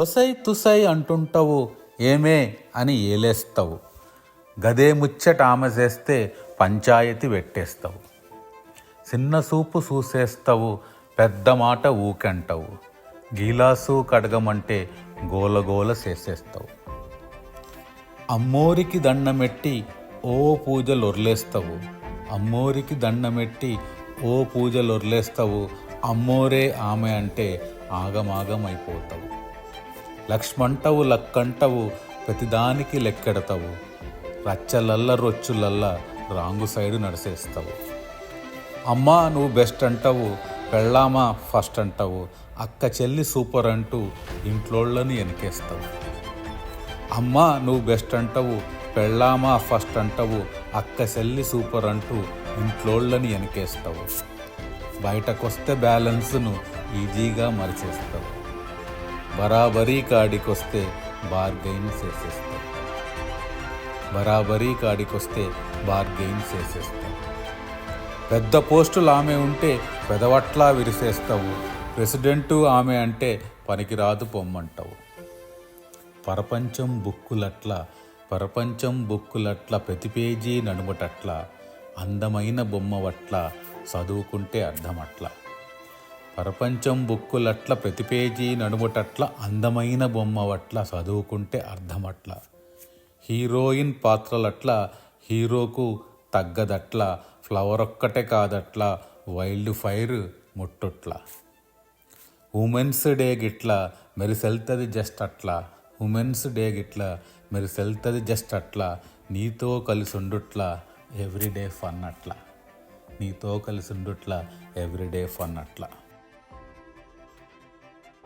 వసై తుసై అంటుంటావు ఏమే అని ఏలేస్తావు. గదే ముచ్చట ఆమె చేస్తే పంచాయతీ పెట్టేస్తావు చిన్న సూపు చూసేస్తావు పెద్ద మాట ఊకంటావు. గీలాసు కడగమంటే గోలగోల చేసేస్తావు. అమ్మోరికి దండమెట్టి ఓ పూజలు ఒర్లేస్తావు అమ్మోరికి దండమెట్టి ఓ పూజలు ఒర్లేస్తావు అమ్మోరే ఆమె అంటే ఆగమాగం అయిపోతావు లక్ష్మంటవు లక్కంటవు ప్రతిదానికి లెక్కెడతావు. రచ్చలల్ల రొచ్చులల్ల రాంగు సైడు నడిసేస్తావు. అమ్మా నువ్వు బెస్ట్ అంటావు పెళ్ళామా ఫస్ట్ అంటావు అక్క చెల్లి సూపర్ అంటూ ఇంట్లోళ్ళని వెనకేస్తావు అమ్మా నువ్వు బెస్ట్ అంటావు పెళ్ళామా ఫస్ట్ అంటావు అక్క చెల్లి సూపర్ అంటూ ఇంట్లోళ్ళని వెనకేస్తావు బయటకొస్తే బ్యాలెన్స్ను ఈజీగా మరిచేస్తావు. బరాబరీ కాడికొస్తే బార్గెయిన్ చేసేస్తాం. బరాబరీ కాడికొస్తే బార్గెయిన్ చేసేస్తాం. పెద్ద పోస్టులు ఆమె ఉంటే పెదవట్లా విరిసేస్తావు. ప్రెసిడెంటు ఆమె అంటే పనికిరాదు పొమ్మంటావు. పరపంచం బుక్కులట్ల పరపంచం బుక్కులట్ల ప్రతి పేజీ నడుమటట్ల అందమైన బొమ్మవట్ల చదువుకుంటే అర్థమట్లా. ప్రపంచం బుక్కులట్ల ప్రతి పేజీ నడుముటట్ల అందమైన బొమ్మవట్ల చదువుకుంటే అర్థమట్ల. హీరోయిన్ పాత్రలట్ల హీరోకు తగ్గదట్ల ఫ్లవర్ ఒక్కటే కాదట్ల వైల్డ్ ఫైర్ ముట్టుట్ల. ఉమెన్స్ డే గిట్ల మెరిసెల్తది జస్ట్ అట్లా ఉమెన్స్ డే గిట్ల మెరిసెల్తది జస్ట్ అట్లా నీతో కలిసి ఉండుట్లా ఎవ్రీడే ఫన్ అట్లా నీతో కలిసి ఉండుట్లా ఎవ్రీడే ఫన్ అట్లా